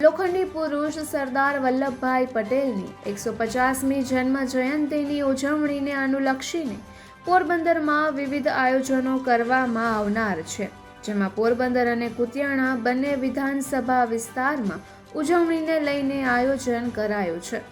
લોખંડી પુરુષ સરદાર વલ્લભભાઈ પટેલની એકસો પચાસમી જન્મ જયંતિની ઉજવણીને અનુલક્ષીને પોરબંદરમાં વિવિધ આયોજનો કરવામાં આવનાર છે, જેમાં પોરબંદર અને કુતિયાણા બંને વિધાનસભા વિસ્તારમાં ઉજવણીને લઈને આયોજન કરાયું છે.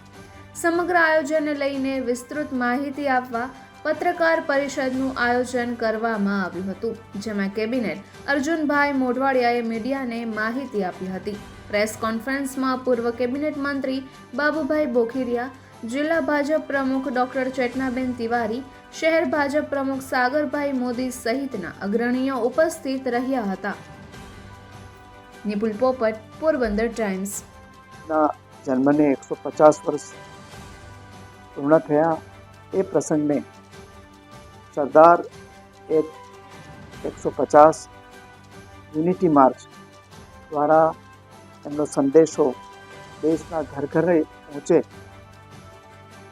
સમગ્ર આયોજનને લઈને વિસ્તૃત માહિતી આપવા પત્રકાર પરિષદનું આયોજન કરવામાં આવ્યું હતું, જેમાં કેબિનેટ અર્જુનભાઈ મોઢવાડિયાએ મીડિયાને માહિતી આપી હતી. પ્રેસ કોન્ફરન્સમાં પૂર્વ કેબિનેટ મંત્રી બાબુભાઈ બોખીરિયા, જિલ્લા ભાજપ પ્રમુખ ડોક્ટર ચેતનાબેન તિવારી, શહેર ભાજપ પ્રમુખ સાગરભાઈ મોદી સહિતના અગ્રણીઓ ઉપસ્થિત રહ્યા હતા. નિપુલ પોપટ, પોરબંદર ટાઈમ્સ. જન્મને એકસો પચાસ વર્ષ પૂર્ણ થયા એ પ્રસંગને સરદાર એક એકસો પચાસ યુનિટી માર્ચ દ્વારા એમનો સંદેશો દેશના ઘર ઘરે પહોંચે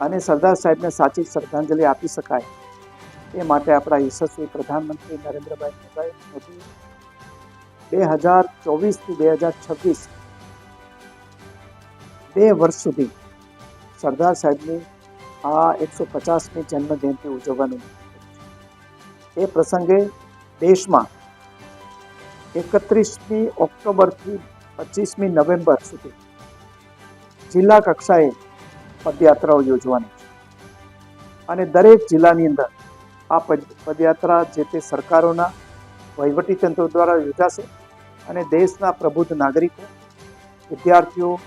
અને સરદાર સાહેબને સાચી શ્રદ્ધાંજલિ આપી શકાય. એ માટે આપણા યશસ્વી પ્રધાનમંત્રી નરેન્દ્રભાઈ મોદી બે હજાર ચોવીસથી બે હજાર છવ્વીસ બે વર્ષ સુધી સરદાર સાહેબની આ એકસો પચાસમી જન્મ જયંતિ ઉજવવાનું એ પ્રસંગે દેશમાં એકત્રીસમી ઓક્ટોબરથી પચીસમી નવેમ્બર સુધી જિલ્લા કક્ષાએ પદયાત્રાઓ યોજવાની છે. અને દરેક જિલ્લાની અંદર આ પદ- પદયાત્રા જે તે સરકારોના વહીવટીતંત્ર દ્વારા યોજાશે અને દેશના પ્રબુદ્ધ નાગરિકો, વિદ્યાર્થીઓ,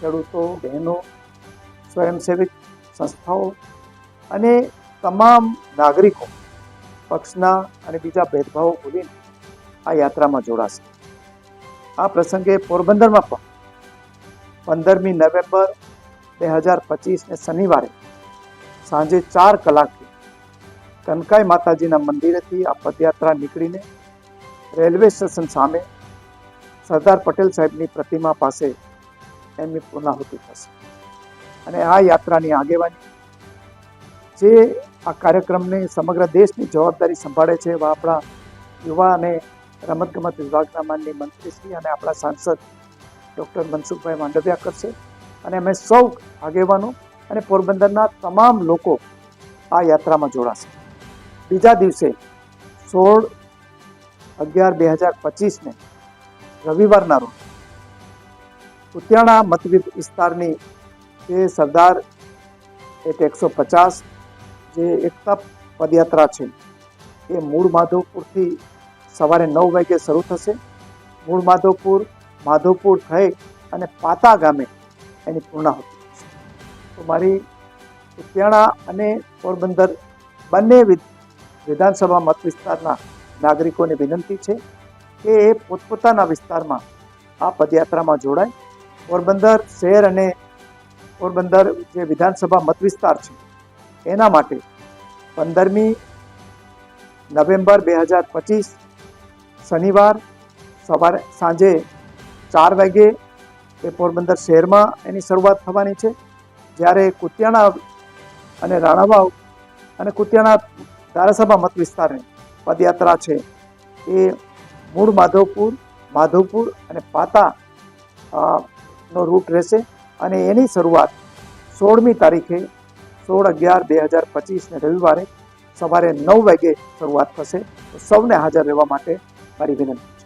ખેડૂતો, બહેનો સ્વયંસેવી સંસ્થાઓ અને તમામ નાગરિકો પક્ષના અને બીજા ભેદભાવો ભૂલીને આ યાત્રામાં જોડાશે. આ પ્રસંગે પોરબંદરમાં પણ પંદરમી નવેમ્બર બે હજાર પચીસને શનિવારે સાંજે ચાર કલાકે કનકાઈ માતાજીના મંદિરેથી આ પદયાત્રા નીકળીને રેલવે સ્ટેશન સામે સરદાર પટેલ સાહેબની પ્રતિમા પાસે એમની પૂર્ણાહુતિ થશે. અને આ યાત્રાની આગેવાની જે આ કાર્યક્રમને સમગ્ર દેશની જવાબદારી સંભાળે છે એવા આપણા યુવા અને રમતગમત વિભાગના માનની મંત્રીશ્રી અને આપણા સાંસદ ડૉક્ટર મનસુખભાઈ માંડવિયા કરશે. અને અમે સૌ આગેવાનો અને પોરબંદરના તમામ લોકો આ યાત્રામાં જોડાશે. બીજા દિવસે સોળ અગિયાર બે હજાર પચીસને રવિવારના રોજ કુતિયાણા મત વિસ્તારની જે સરદાર એક એકસો પચાસ જે એકતા પદયાત્રા છે, એ મૂળ માધવપુરથી સવારે નવ વાગે શરૂ થશે. મૂળ માધવપુર માધવપુર થઈ અને પાતા ગામે એની પૂર્ણાહુતિ તો મારી ઉત્તેણા અને પોરબંદર બંને વિધાનસભા મત વિસ્તારના નાગરિકોને વિનંતી છે કે એ પોતપોતાના વિસ્તારમાં આ પદયાત્રામાં જોડાય. પોરબંદર શહેર અને પોરબંદર જે વિધાનસભા મત વિસ્તાર છે, એના માટે પંદરમી નવેમ્બર બે હજાર પચીસ શનિવાર સવારે સાંજે ચાર વાગે એ પોરબંદર શહેરમાં એની શરૂઆત થવાની છે. જ્યારે કુતિયાણા અને રાણાવાવ અને કુતિયાણા ધારાસભા મત વિસ્તારની પદયાત્રા છે. એ મૂળ માધવપુર માધવપુર અને પાતા નો રૂટ રહેશે અને એની શરૂઆત સોળમી તારીખે સોળ અગિયાર બે હજાર પચીસને રવિવારે સવારે નવ વાગે શરૂઆત થશે. સૌને હાજર રહેવા માટે વિનંતી.